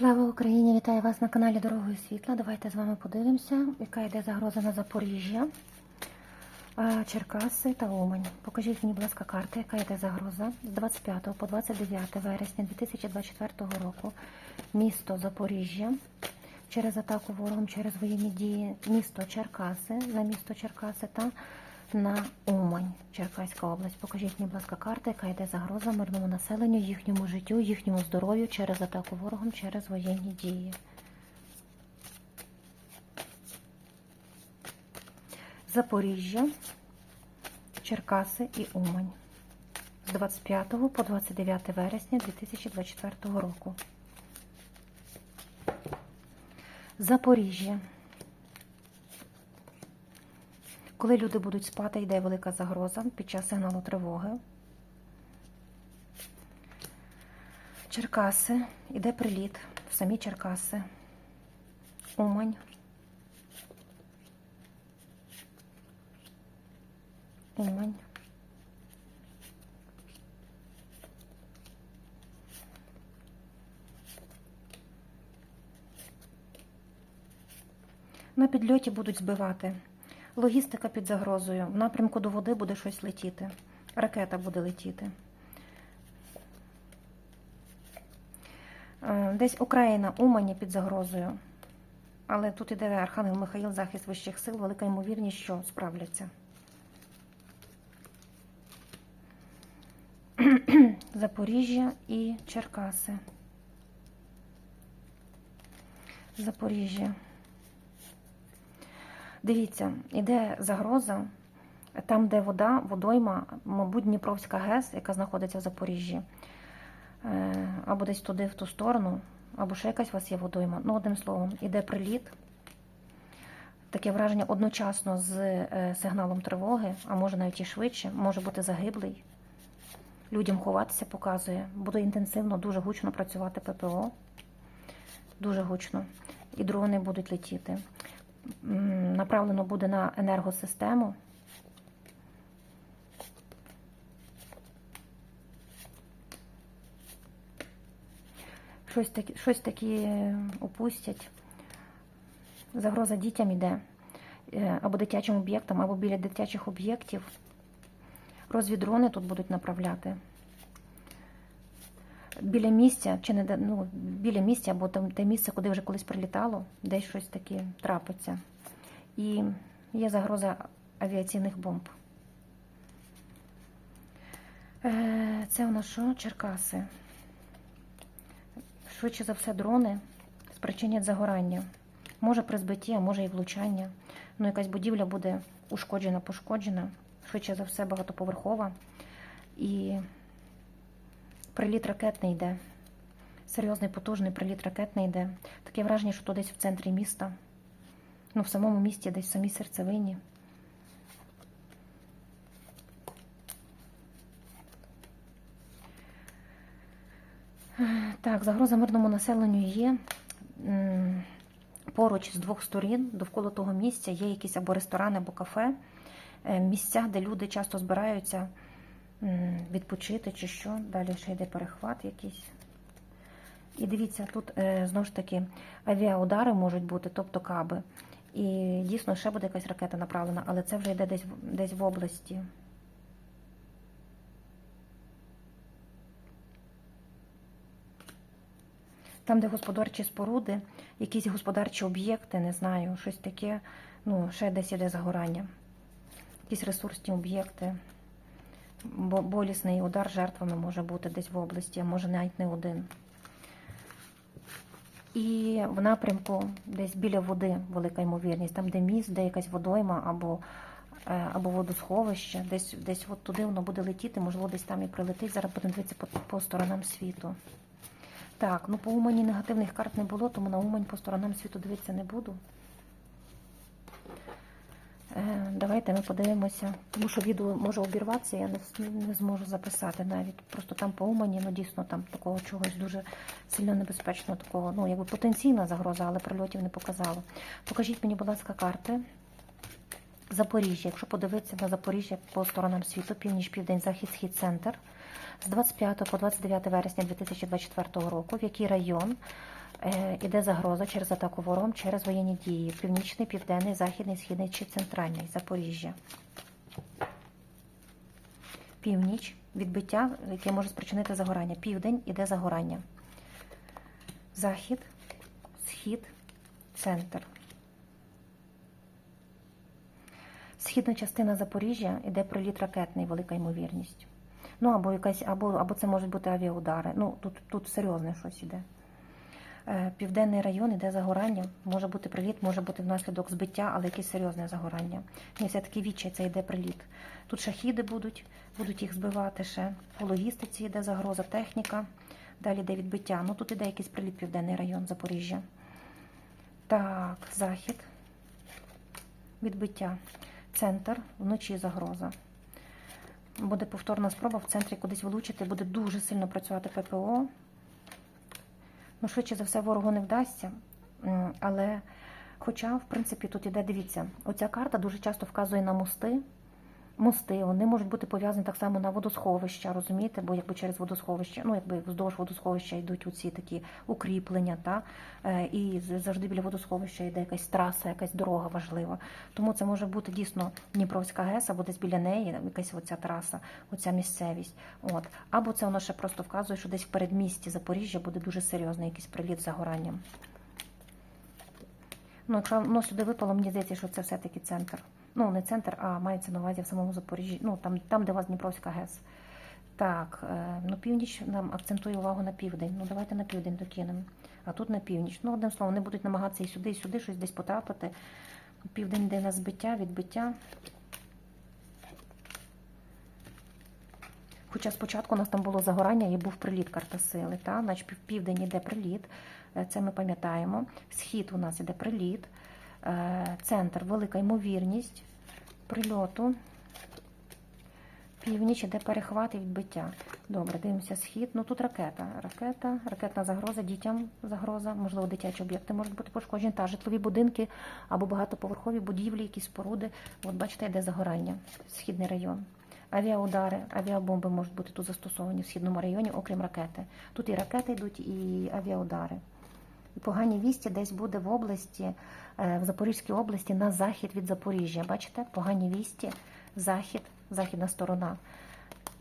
Слава Україні! Вітаю вас на каналі Дорогою Світла. Давайте з вами подивимося, яка йде загроза на Запоріжжя, Черкаси та Умань. Покажіть мені, будь ласка, карти, яка йде загроза з 25 по 29 вересня 2024 року. Місто Запоріжжя через атаку ворогом, через воєнні дії, місто Черкаси, на місто Черкаси та на Умань, Черкаська область. Покажіть мені, будь ласка, карта, яка йде загроза мирному населенню, їхньому життю, їхньому здоров'ю через атаку ворогом, через воєнні дії. Запоріжжя, Черкаси і Умань з 25 по 29 вересня 2024 року. Запоріжжя. Коли люди будуть спати, йде велика загроза під час сигналу тривоги. Черкаси, іде приліт в самі Черкаси. Умань. Умань. На підльоті будуть збивати. Логістика під загрозою. В напрямку до води буде щось летіти. Ракета буде летіти. Е, Десь Україна, Умані під загрозою. Але тут іде Архангел Михаїл, захист вищих сил, велика ймовірність, що справляться. Запоріжжя і Черкаси. Запоріжжя. Дивіться, іде загроза. Там, де вода, водойма, мабуть, Дніпровська ГЕС, яка знаходиться в Запоріжжі, Е, або десь туди, в ту сторону, або ще якась у вас є водойма. Ну, одним словом, іде приліт. Таке враження одночасно з е, сигналом тривоги, а може навіть і швидше, може бути загиблий. Людям ховатися показує. Буде інтенсивно, дуже гучно працювати ППО. Дуже гучно. І дрони будуть летіти. Направлено буде на енергосистему. Щось такі, щось такі е, опустять. Загроза дітям іде. Е, Або дитячим об'єктам, або біля дитячих об'єктів. Розвідрони тут будуть направляти. Біля місця, чи не ну, біля місця, або там те місце, куди вже колись прилітало, десь щось таке трапиться. І є загроза авіаційних бомб. Е, Це у нас що? Черкаси. Швидше за все, дрони спричинять загорання. Може при збитті, а може і влучання. Ну, якась будівля буде ушкоджена, пошкоджена. Швидше за все, багатоповерхова. І приліт ракет не йде. Серйозний, потужний приліт ракет не йде. Таке враження, що то десь в центрі міста. Ну, в самому місті, десь в самій серцевині. Так, загроза мирному населенню є. Поруч з двох сторін, довкола того місця, є якісь або ресторани, або кафе, е, місця, де люди часто збираються відпочити чи що. Далі ще йде перехват якийсь. І дивіться, тут е, знову ж таки авіаудари можуть бути, тобто каби. І дійсно ще буде якась ракета направлена, але це вже йде десь, десь в області. Там, де господарчі споруди, якісь господарчі об'єкти, не знаю, щось таке, ну, ще десь іде загорання. Якісь ресурсні об'єкти. Бо болісний удар жертвами може бути десь в області, а може навіть не один. І в напрямку десь біля води велика ймовірність, там, де міст, де якась водойма або, е, або водосховище, десь, десь от туди воно буде летіти, можливо, десь там і прилетить. Зараз будемо дивитися по, по сторонам світу. Так, ну по Умані негативних карт не було, тому на Умань по сторонам світу дивитися не буду. Е, давайте ми подивимося, тому що відео може обірватися, я не, зможу записати навіть. Просто там по Умані, ну дійсно там такого чогось дуже сильно небезпечного, такого, ну якби потенційна загроза, але прильотів не показало. Покажіть мені, будь ласка, карти. Запоріжжя, якщо подивитися на Запоріжжя по сторонам світу, північ, південь, захід, схід, центр, з 25 по 29 вересня 2024 року, в який район Іде загроза через атаку ворогом, через воєнні дії. Північний, південний, західний, східний чи центральний. Запоріжжя. Північ, відбиття, яке може спричинити загорання. Південь іде загорання. Захід, схід, центр. Східна частина Запоріжжя іде приліт ракетний, велика ймовірність. Ну або якась, або, або це можуть бути авіаудари. Ну тут, тут серйозне щось іде. Е, Південний район іде загорання, може бути приліт, може бути внаслідок збиття, але якесь серйозне загорання. Ні, все-таки відчай це йде приліт. Тут шахіди будуть, будуть їх збивати ще. По логістиці йде загроза, техніка. Далі йде відбиття. Ну тут іде якийсь приліт Південний район Запоріжжя. Так, захід. Відбиття. Центр, вночі загроза. Буде повторна спроба в центрі кудись влучити, буде дуже сильно працювати ППО. Ну, швидше за все, ворогу не вдасться. Але, хоча, в принципі, тут іде, дивіться, оця карта дуже часто вказує на мости. Мости, вони можуть бути пов'язані так само на водосховища, розумієте? Бо якби через водосховище, ну якби вздовж водосховища йдуть оці такі укріплення, та? Е, і завжди біля водосховища йде якась траса, якась дорога важлива. Тому це може бути дійсно Дніпровська ГЕС, або десь біля неї якась оця траса, оця місцевість. От. Або це воно ще просто вказує, що десь в передмісті Запоріжжя буде дуже серйозний якийсь приліт з загоранням. Ну, якщо воно сюди випало, мені здається, що це все-таки центр. Ну, не центр, а мається на увазі в самому Запоріжжі, ну там, там де у вас Дніпровська ГЕС. Так, е, ну північ нам акцентує увагу на південь. Ну давайте на південь докинемо. А тут на північ. Ну, одним словом, вони будуть намагатися і сюди, і сюди щось десь потрапити. Південь йде на збиття, відбиття. Хоча спочатку у нас там було загорання і був приліт карта сили. Значить, пів- південь іде приліт, е, це ми пам'ятаємо. Схід у нас іде приліт, центр велика ймовірність прильоту. Північ іде перехват і відбиття. Добре, дивимося схід. Ну тут ракета. Ракета, ракетна загроза, дітям загроза, можливо, дитячі об'єкти можуть бути пошкоджені, та житлові будинки або багатоповерхові будівлі, якісь споруди. От бачите, йде загорання. Східний район. Авіаудари, авіабомби можуть бути тут застосовані в східному районі, окрім ракети. Тут і ракети йдуть, і авіаудари. І погані вісті десь буде в області, е, в Запорізькій області на захід від Запоріжжя. Бачите, погані вісті, захід, західна сторона.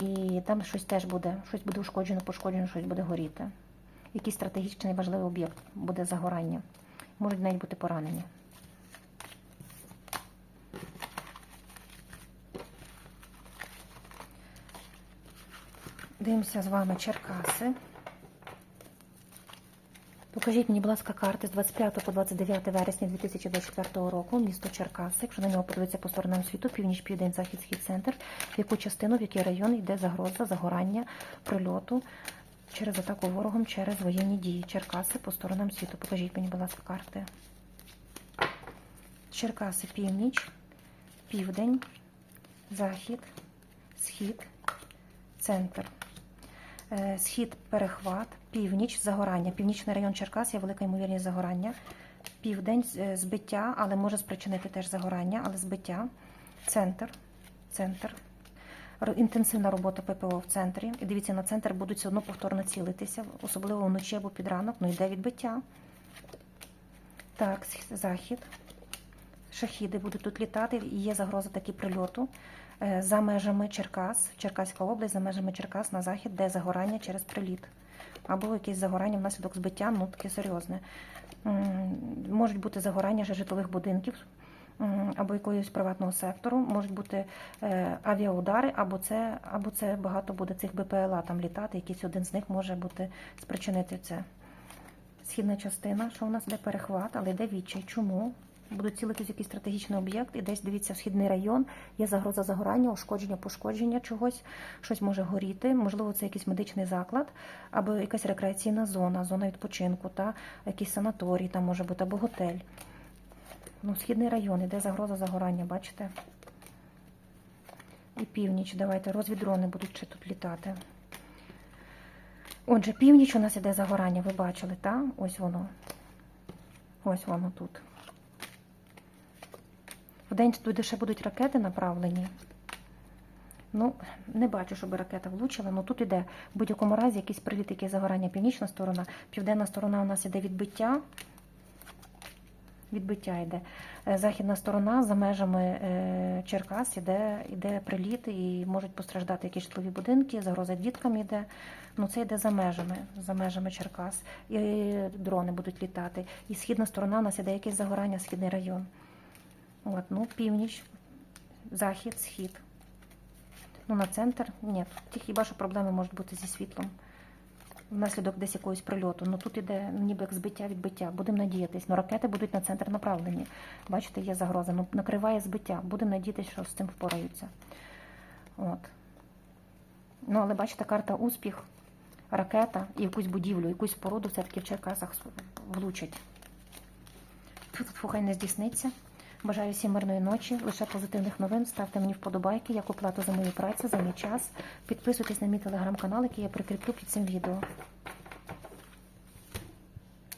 І там щось теж буде, щось буде ушкоджено, пошкоджено, щось буде горіти. Якийсь стратегічний важливий об'єкт буде загорання. Можуть навіть бути поранені. Дивимося з вами Черкаси. Покажіть мені, будь ласка, карти з 25 по 29 вересня 2024 року, місто Черкаси. Якщо на нього подивитися по сторонам світу, північ, південь, захід, схід, центр, в яку частину, в який район йде загроза, загорання, прильоту через атаку ворогом, через воєнні дії. Черкаси по сторонам світу. Покажіть мені, будь ласка, карти. Черкаси, північ, південь, захід, схід, центр. Е, Схід перехват, північ загорання. Північний район Черкас є велика ймовірність загорання. Південь е, збиття, але може спричинити теж загорання, але збиття. Центр. Центр. Інтенсивна робота ППО в центрі. І дивіться, на центр будуть все одно повторно цілитися, особливо вночі або під ранок, ну йде відбиття. Так, захід. Шахіди будуть тут літати, є загроза таки прильоту за межами Черкас, Черкаська область, за межами Черкас на захід, де загорання через приліт. Або якесь загорання внаслідок збиття, ну таке серйозне. Можуть бути загорання житлових будинків або якогось приватного сектору, можуть бути е, авіаудари, або це, або це багато буде цих БПЛА там літати, якийсь один з них може бути спричинити це. Східна частина, що у нас йде перехват, але йде відчай. Чому? Будуть цілитись якийсь стратегічний об'єкт, і десь дивіться східний район, є загроза загорання, ушкодження, пошкодження чогось, щось може горіти. Можливо, це якийсь медичний заклад, або якась рекреаційна зона, зона відпочинку, та якийсь санаторій там може бути, або готель. Ну, східний район, іде загроза загорання, бачите? І північ. Давайте розвідрони будуть ще тут літати. Отже, північ у нас іде загорання, ви бачили, так? Ось воно. Ось воно тут. Вдень туди ще будуть ракети направлені. Ну, не бачу, щоб ракета влучила. Ну тут іде в будь-якому разі якийсь приліт, який загорання північна сторона. Південна сторона у нас іде відбиття. Відбиття йде. Е, Західна сторона за межами е, Черкас іде, іде приліт і можуть постраждати якісь житлові будинки, загроза діткам іде. Ну це йде за межами, за межами Черкас. І дрони будуть літати. І східна сторона у нас іде якесь загорання, східний район. От, ну, північ, захід, схід. Ну, на центр ні. Ті хіба що проблеми можуть бути зі світлом. Внаслідок десь якогось прильоту. Ну тут іде ніби як збиття відбиття. Будемо надіятись. Ну ракети будуть на центр направлені. Бачите, є загроза. Ну накриває збиття. Будемо надіятися, що з цим впораються. От. Ну, але бачите, карта успіх, ракета і якусь будівлю, якусь споруду все-таки в Черкасах влучать. Тут хай не здійсниться. Бажаю всім мирної ночі, лише позитивних новин. Ставте мені вподобайки, як оплату за мою працю, за мій час. Підписуйтесь на мій телеграм-канал, який я прикріплю під цим відео.